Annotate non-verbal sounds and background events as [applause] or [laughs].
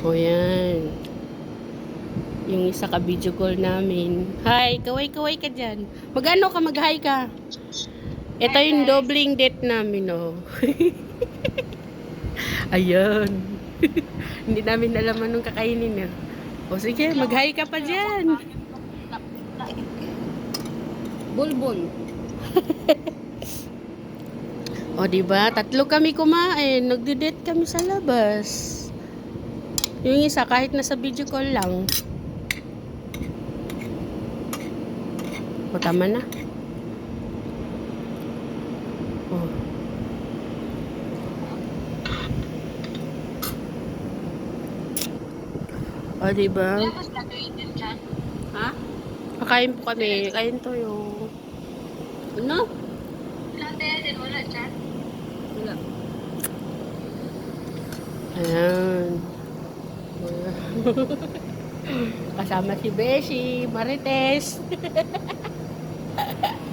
O yan. Yung isa ka video call namin. Hi, kaway-kaway ka dyan. Mag-ano ka, mag-hi ka. Ito yung dobling date namin, oh. [laughs] Ayun. [laughs] Hindi namin alam anong kakainin, eh. O sige, mag-hi ka pa dyan. Bulbul. [laughs] O, di ba? Tatlo kami kumain. Nagde-date kami sa labas. Yung isa, kahit nasa video call lang. O, tama na. O. O, di ba? Ha? Kakain po kami. Kain toyo. Ano? wala dyan. Wala. Ayan. Kasama si Beshi, Marites. [laughs]